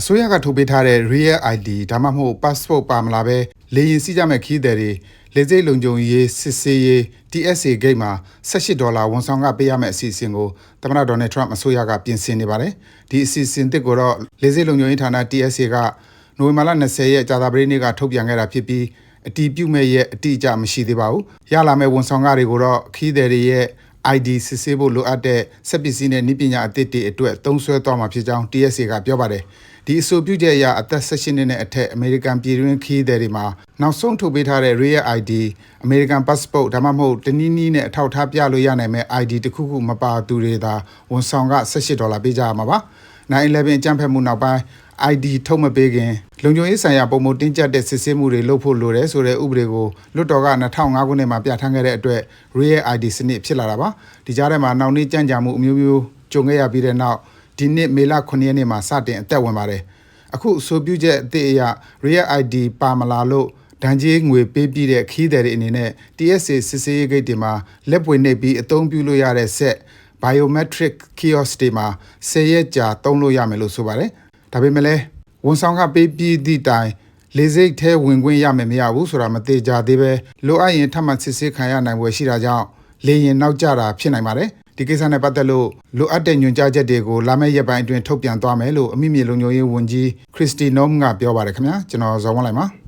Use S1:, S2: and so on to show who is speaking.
S1: အစိုးရကထုတ်ပေးထားတဲ့ Real ID ဒါမှမဟုတ် passport ပါမလားပဲလေရင်စီးကြမဲ့ခီးသည်တွေလေစိတ်လုံခြုံရေးစစ်ဆေးရေး TSA gate မှာ18ဒေါ်လာဝန်ဆောင်ကပေးရမယ့်အစီအစဉ်ကိုသမ္မတဒေါ်နယ်ထရမ့်အစိုးရကပြင်ဆင်နေပါတယ်ဒီအစီအစဉ်တစ်ကိုတော့လေစိတ်လုံခြုံရေးဌာန TSA ကနိုဝင်ဘာလ20ရက်ကြာသပတေးနေ့ကထုတ်ပြန်ခဲ့တာဖြစ်ပြီးအတီးပြုတ်မဲ့ရဲ့အတိအကျမရှိသေးပါဘူးရလာမဲ့ဝန်ဆောင်ကတွေကိုတော့ခီးသည်တွေရဲ့ ID စစ်ဆေးဖို့လိုအပ်တဲ့စက်ပစ္စည်းနဲ့နည်းပညာအသစ်တွေအတွက်သုံးစွဲသွားမှာဖြစ်ကြောင်း TSA ကပြောပါတယ်။ဒီအဆိုပြုချက်အရအသက်16နှစ်နဲ့အထက်အမေရိကန်ပြည်တွင်းခရီးသည်တွေမှာနောက်ဆုံးထုတ်ပေးထားတဲ့ Real ID American Passport ဒါမှမဟုတ်တနည်းနည်းနဲ့အထောက်အထားပြလို့ရနိုင်မဲ့ ID တစ်ခုခုမပါသူတွေသာဝန်ဆောင်က18ဒေါ်လာပေးကြရမှာပါ။9/11အကြမ်းဖက်မှုနောက်ပိုင်း ID ထုတ်မပေးခင် လုံခြုံရေးဆိုင်ရာပုံမတင်းကျပ်တဲ့စစ်ဆေးမှုတွေလုပ်ဖို့လိုတယ်ဆိုတဲ့ဥပဒေကိုလွတ်တော်က2005ခုနှစ်မှာပြဋ္ဌာန်းခဲ့တဲ့အတွက် Real ID စနစ်ဖြစ်လာတာပါဒီကြားထဲမှာနောက်နေ့ကြန့်ကြာမှုအမျိုးမျိုးကြုံခဲ့ရပြီးတဲ့နောက်ဒီနှစ်မေလ9ရက်နေ့မှာစတင်အသက်ဝင်ပါတယ်အခုအဆိုပြုချက်အသစ်အရ Real ID ပါမလာလို့ဒဏ်ကြေးငွေပေးပြီးတဲ့ခီးသည်တွေအနေနဲ့ TSA စစ်ဆေးရေးဂိတ်တွေမှာလက်ပွေနှိပ်ပြီးအသုံးပြုလို့ရတဲ့ဆက် biometric kiosk တွေမှာ10ရက်ကြာသုံးလို့ရမယ်လို့ဆိုပါတယ်ဒါပေမဲ့လည်း ဝန်ဆောင်ကပေးပြီးသည့်တိုင်လေစိတ်ထဲဝင်ခွင့်ရမယ်မရဘူးဆိုတာမသေးကြသေးပဲလိုအပ်ရင်ထပ်မံစစ်ဆေးခံရနိုင်ွယ်ရှိတာကြောင့်လေရင်နောက်ကျတာဖြစ်နိုင်ပါတယ်ဒီကိစ္စနဲ့ပတ်သက်လို့လိုအပ်တဲ့ညွှန်ကြားချက်တွေကိုလာမယ့်ရက်ပိုင်းအတွင်းထုတ်ပြန်သွားမယ်လို့အမိမြေလုံခြုံရေးဝန်ကြီးခရစ္စတီနိုမ်ကပြောပါတယ်ခင်ဗျာကျွန်တော်ဇော်ဝန်းလိုက်ပါ